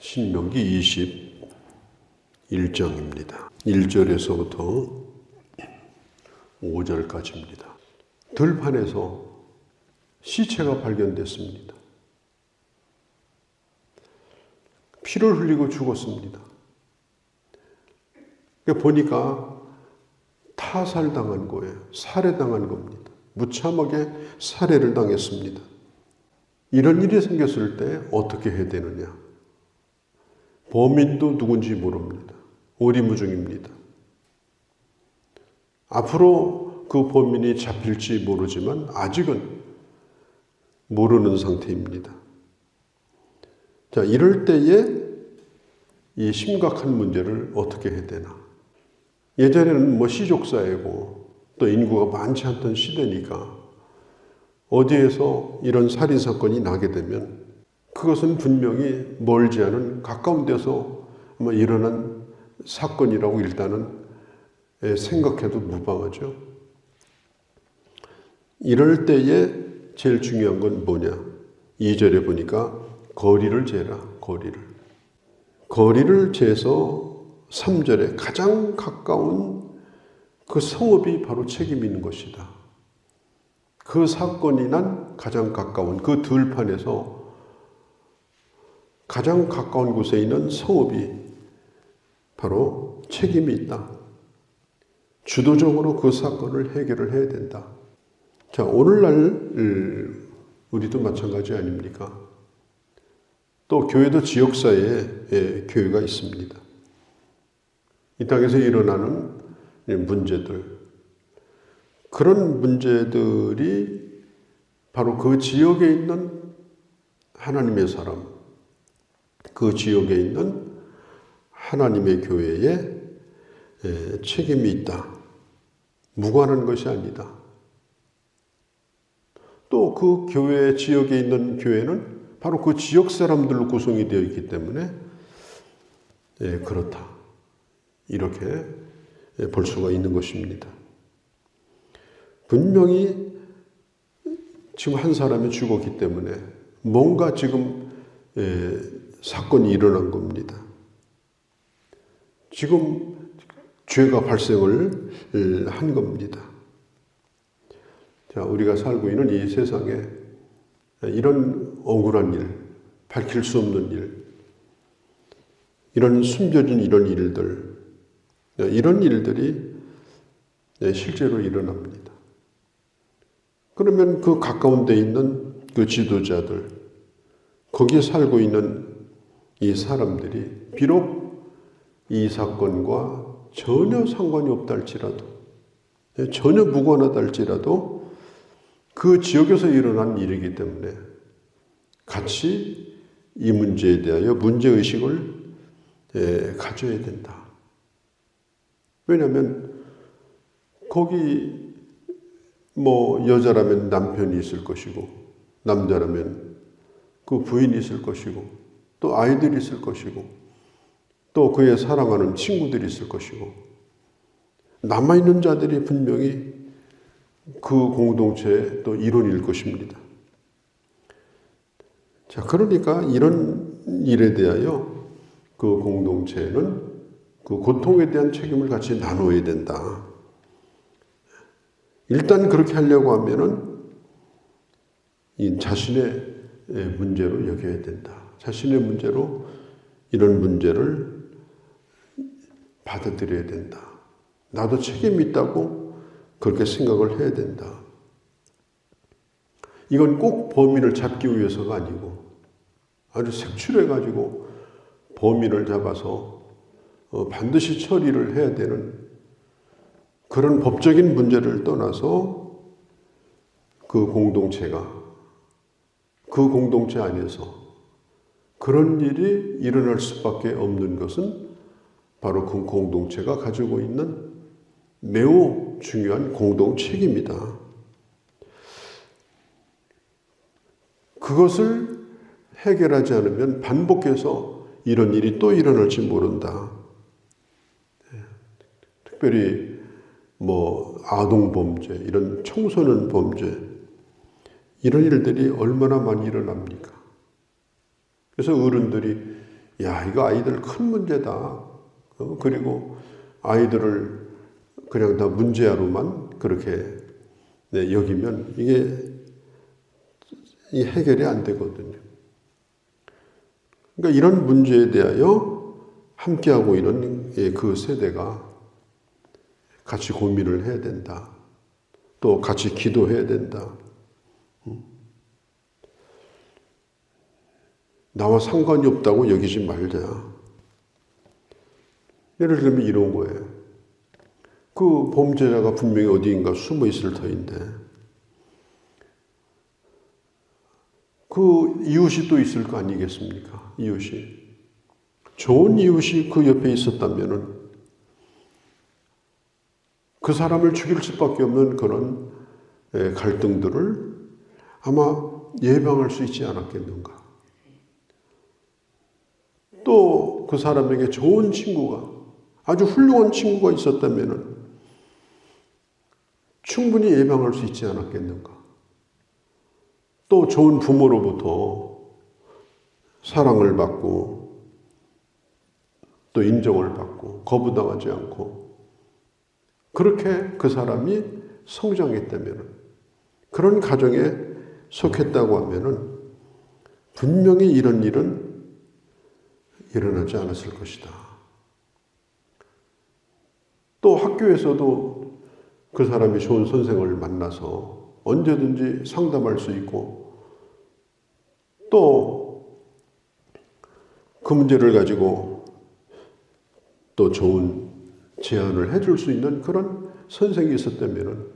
신명기 21장입니다. 1절에서부터 5절까지입니다. 들판에서 시체가 발견됐습니다. 피를 흘리고 죽었습니다. 그러니까 보니까 타살당한 거예요. 살해당한 겁니다. 무참하게 살해를 당했습니다. 이런 일이 생겼을 때 어떻게 해야 되느냐? 범인도 누군지 모릅니다. 오리무중입니다. 앞으로 그 범인이 잡힐지 모르지만 아직은 모르는 상태입니다. 자, 이럴 때에 이 심각한 문제를 어떻게 해야 되나? 예전에는 뭐 시족사회고 또 인구가 많지 않던 시대니까 어디에서 이런 살인 사건이 나게 되면 그것은 분명히 멀지 않은 가까운 데서 뭐 일어난 사건이라고 일단은 생각해도 무방하죠. 이럴 때에 제일 중요한 건 뭐냐? 2절에 보니까 거리를 재라, 거리를. 거리를 재서 3절에 가장 가까운 그 성읍이 바로 책임 있는 것이다. 그 사건이 난 가장 가까운 그 들판에서 가장 가까운 곳에 있는 성읍이 바로 책임이 있다. 주도적으로 그 사건을 해결을 해야 된다. 자, 오늘날 우리도 마찬가지 아닙니까? 또 교회도 지역사회에 교회가 있습니다. 이 땅에서 일어나는 문제들, 그런 문제들이 바로 그 지역에 있는 하나님의 사람, 그 지역에 있는 하나님의 교회에 책임이 있다. 무관한 것이 아니다. 또 그 교회 지역에 있는 교회는 바로 그 지역 사람들로 구성이 되어 있기 때문에 예, 그렇다. 이렇게 볼 수가 있는 것입니다. 분명히 지금 한 사람이 죽었기 때문에 뭔가 지금 예, 사건이 일어난 겁니다. 지금 죄가 발생을 한 겁니다. 자, 우리가 살고 있는 이 세상에 이런 억울한 일, 밝힐 수 없는 일, 이런 숨겨진 이런 일들, 이런 일들이 실제로 일어납니다. 그러면 그 가까운 데 있는 그 지도자들, 거기에 살고 있는 이 사람들이 비록 이 사건과 전혀 상관이 없다 할지라도, 전혀 무관하다 할지라도 그 지역에서 일어난 일이기 때문에 같이 이 문제에 대하여 문제의식을 가져야 된다. 왜냐하면 거기 뭐 여자라면 남편이 있을 것이고 남자라면 그 부인이 있을 것이고 또 아이들이 있을 것이고 또 그의 사랑하는 친구들이 있을 것이고 남아있는 자들이 분명히 그 공동체의 또 일원일 것입니다. 자, 그러니까 이런 일에 대하여 그 공동체는 그 고통에 대한 책임을 같이 나눠야 된다. 일단 그렇게 하려고 하면은 이 자신의 문제로 여겨야 된다. 자신의 문제로 이런 문제를 받아들여야 된다. 나도 책임이 있다고 그렇게 생각을 해야 된다. 이건 꼭 범인을 잡기 위해서가 아니고 아주 색출해가지고 범인을 잡아서 어, 반드시 처리를 해야 되는 그런 법적인 문제를 떠나서 그 공동체가 그 공동체 안에서 그런 일이 일어날 수밖에 없는 것은 바로 그 공동체가 가지고 있는 매우 중요한 공동 책임이다. 그것을 해결하지 않으면 반복해서 이런 일이 또 일어날지 모른다. 특별히 뭐 아동 범죄, 이런 청소년 범죄, 이런 일들이 얼마나 많이 일어납니까? 그래서 어른들이 야, 이거 아이들 큰 문제다. 어, 그리고 아이들을 그냥 다 문제아로만 그렇게 네, 여기면 이게 이 해결이 안 되거든요. 그러니까 이런 문제에 대하여 함께하고 있는 예, 그 세대가 같이 고민을 해야 된다. 또 같이 기도해야 된다. 나와 상관이 없다고 여기지 말자. 예를 들면 이런 거예요. 그 범죄자가 분명히 어디인가 숨어 있을 터인데, 그 이웃이 또 있을 거 아니겠습니까? 이웃이. 좋은 이웃이 그 옆에 있었다면은 그 사람을 죽일 수밖에 없는 그런 예, 갈등들을 아마 예방할 수 있지 않았겠는가. 또 그 사람에게 좋은 친구가 아주 훌륭한 친구가 있었다면 충분히 예방할 수 있지 않았겠는가. 또 좋은 부모로부터 사랑을 받고 또 인정을 받고 거부당하지 않고 그렇게 그 사람이 성장했다면 그런 가정에 속했다고 하면은 분명히 이런 일은 일어나지 않았을 것이다. 또 학교에서도 그 사람이 좋은 선생을 만나서 언제든지 상담할 수 있고 또 그 문제를 가지고 또 좋은 제안을 해줄 수 있는 그런 선생이 있었다면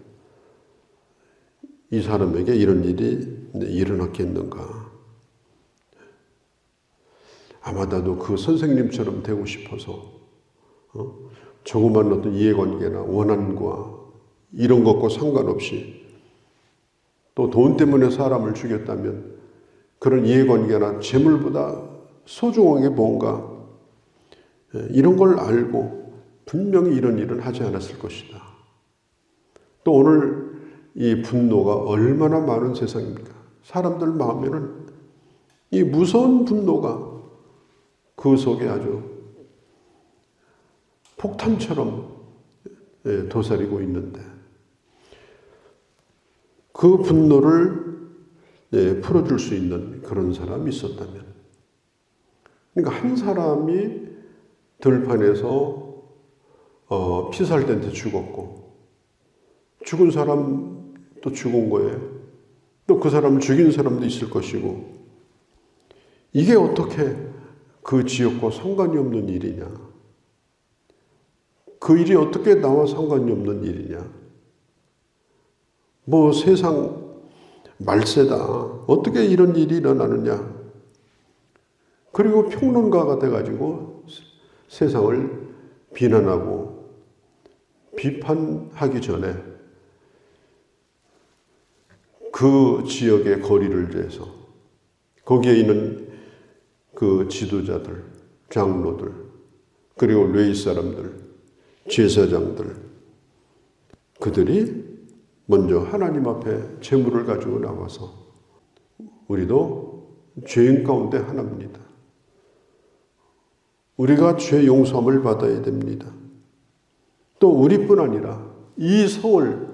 이 사람에게 이런 일이 일어났겠는가. 아마 나도 그 선생님처럼 되고 싶어서 어? 조그만 어떤 이해관계나 원한과 이런 것과 상관없이 또 돈 때문에 사람을 죽였다면 그런 이해관계나 재물보다 소중한 게 뭔가 예, 이런 걸 알고 분명히 이런 일은 하지 않았을 것이다. 또 오늘 이 분노가 얼마나 많은 세상입니까? 사람들 마음에는 이 무서운 분노가 그 속에 아주 폭탄처럼 예, 도사리고 있는데 그 분노를 예, 풀어줄 수 있는 그런 사람이 있었다면 그러니까 한 사람이 들판에서 어, 피살된 데 죽었고 죽은 사람도 죽은 거예요. 또 그 사람을 죽인 사람도 있을 것이고 이게 어떻게 그 지역과 상관이 없는 일이냐? 그 일이 어떻게 나와 상관이 없는 일이냐? 뭐 세상 말세다. 어떻게 이런 일이 일어나느냐? 그리고 평론가가 돼가지고 세상을 비난하고 비판하기 전에 그 지역의 거리를 재서 거기에 있는 그 지도자들, 장로들, 그리고 레이 사람들, 제사장들, 그들이 먼저 하나님 앞에 재물을 가지고 나와서 우리도 죄인 가운데 하나입니다. 우리가 죄 용서함을 받아야 됩니다. 또 우리뿐 아니라 이 성을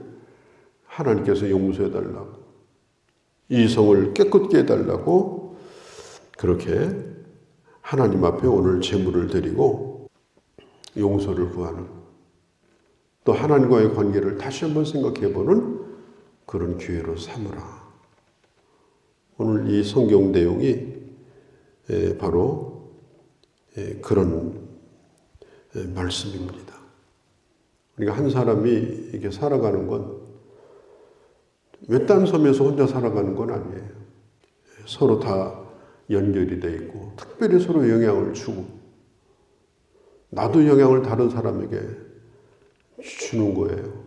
하나님께서 용서해 달라고 이 성을 깨끗게 해 달라고 그렇게 하나님 앞에 오늘 제물을 드리고 용서를 구하는 또 하나님과의 관계를 다시 한번 생각해 보는 그런 기회로 삼으라. 오늘 이 성경 내용이 바로 그런 말씀입니다. 우리가 한 사람이 이렇게 살아가는 건 외딴 섬에서 혼자 살아가는 건 아니에요. 서로 다 연결이 돼 있고 특별히 서로 영향을 주고 나도 영향을 다른 사람에게 주는 거예요.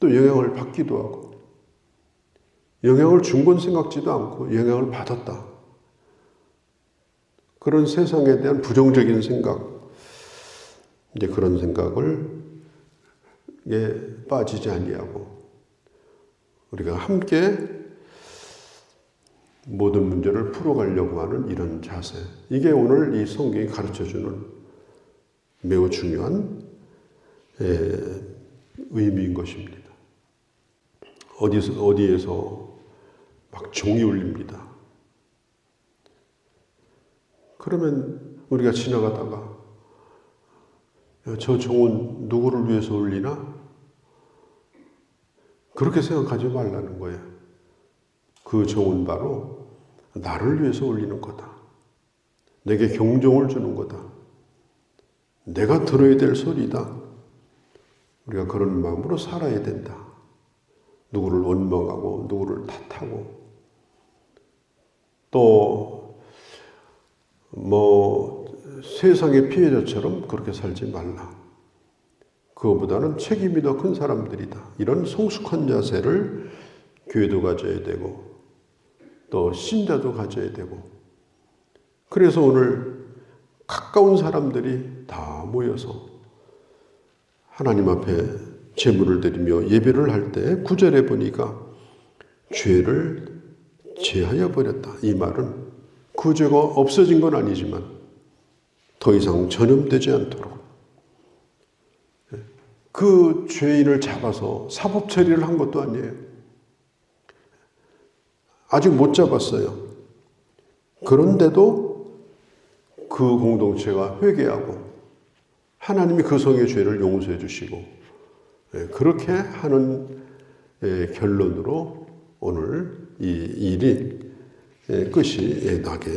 또 영향을 받기도 하고 영향을 준 건 생각지도 않고 영향을 받았다. 그런 세상에 대한 부정적인 생각, 이제 그런 생각을 예, 빠지지 아니하고 우리가 함께 모든 문제를 풀어가려고 하는 이런 자세. 이게 오늘 이 성경이 가르쳐 주는 매우 중요한 에, 의미인 것입니다. 어디서, 어디에서 막 종이 울립니다. 그러면 우리가 지나가다가 저 종은 누구를 위해서 울리나? 그렇게 생각하지 말라는 거예요. 그 종은 바로 나를 위해서 울리는 거다. 내게 경종을 주는 거다. 내가 들어야 될 소리다. 우리가 그런 마음으로 살아야 된다. 누구를 원망하고 누구를 탓하고 또 뭐 세상의 피해자처럼 그렇게 살지 말라. 그거보다는 책임이 더 큰 사람들이다. 이런 성숙한 자세를 교회도 가져야 되고 또 신자도 가져야 되고 그래서 오늘 가까운 사람들이 다 모여서 하나님 앞에 제물을 드리며 예배를 할 때 구절에 보니까 죄를 제하여 버렸다. 이 말은 그 죄가 없어진 건 아니지만 더 이상 전염되지 않도록 그 죄인을 잡아서 사법 처리를 한 것도 아니에요. 아직 못 잡았어요. 그런데도 그 공동체가 회개하고 하나님이 그 성의 죄를 용서해 주시고 예, 그렇게 하는 예, 결론으로 오늘 이 일이 예, 끝이 나게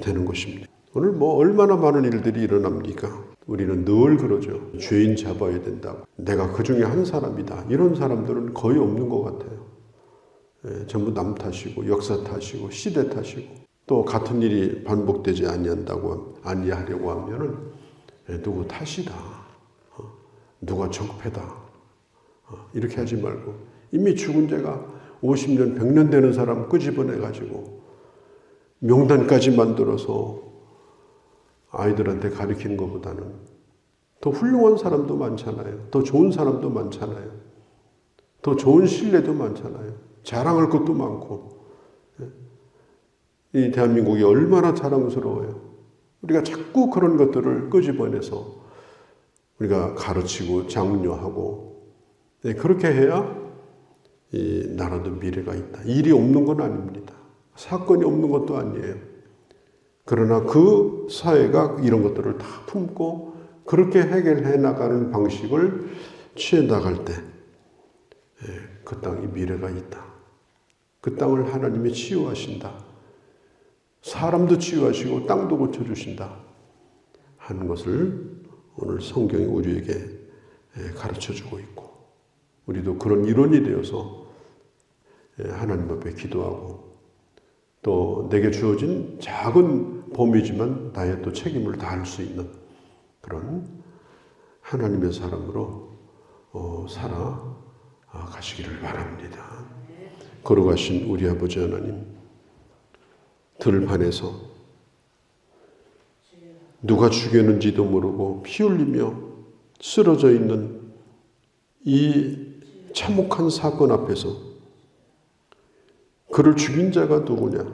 되는 것입니다. 오늘 뭐 얼마나 많은 일들이 일어납니까? 우리는 늘 그러죠. 죄인 잡아야 된다고. 내가 그 중에 한 사람이다. 이런 사람들은 거의 없는 것 같아요. 예, 전부 남 탓이고 역사 탓이고 시대 탓이고 또 같은 일이 반복되지 아니한다고 아니하려고 하면은 예, 누구 탓이다. 어, 누가 적폐다. 어, 이렇게 하지 말고 이미 죽은 죄가 50년, 100년 되는 사람 끄집어내 가지고 명단까지 만들어서 아이들한테 가르치는 것보다는 더 훌륭한 사람도 많잖아요. 더 좋은 사람도 많잖아요. 더 좋은 신뢰도 많잖아요. 자랑할 것도 많고. 이 대한민국이 얼마나 자랑스러워요. 우리가 자꾸 그런 것들을 끄집어내서 우리가 가르치고 장려하고 네, 그렇게 해야 이 나라도 미래가 있다. 일이 없는 건 아닙니다. 사건이 없는 것도 아니에요. 그러나 그 사회가 이런 것들을 다 품고 그렇게 해결해 나가는 방식을 취해 나갈 때, 그 땅이 미래가 있다. 그 땅을 하나님이 치유하신다. 사람도 치유하시고 땅도 고쳐주신다. 하는 것을 오늘 성경이 우리에게 가르쳐 주고 있고, 우리도 그런 일원이 되어서 하나님 앞에 기도하고 또 내게 주어진 작은 범위지만 나의 또 책임을 다할 수 있는 그런 하나님의 사람으로 어, 살아 가시기를 바랍니다. 걸어가신 우리 아버지 하나님, 들판에서 누가 죽였는지도 모르고 피 흘리며 쓰러져 있는 이 참혹한 사건 앞에서 그를 죽인 자가 누구냐?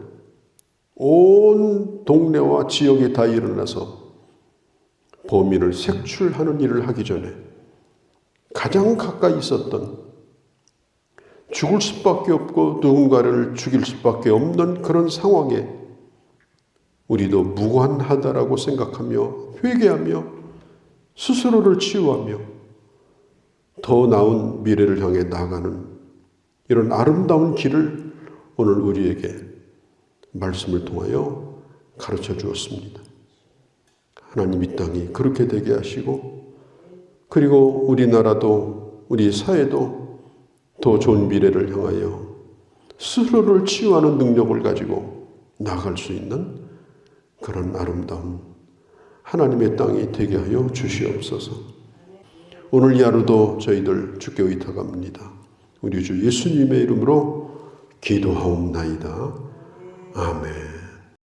온 동네와 지역에 다 일어나서 범인을 색출하는 일을 하기 전에 가장 가까이 있었던 죽을 수밖에 없고 누군가를 죽일 수밖에 없는 그런 상황에 우리도 무관하다라고 생각하며 회개하며 스스로를 치유하며 더 나은 미래를 향해 나가는 이런 아름다운 길을 오늘 우리에게 말씀을 통하여 가르쳐 주었습니다. 하나님 이 땅이 그렇게 되게 하시고 그리고 우리나라도 우리 사회도 더 좋은 미래를 향하여 스스로를 치유하는 능력을 가지고 나아갈 수 있는 그런 아름다운 하나님의 땅이 되게 하여 주시옵소서. 오늘 이 하루도 저희들 주께 의탁합니다. 우리 주 예수님의 이름으로 기도하옵나이다. 아멘.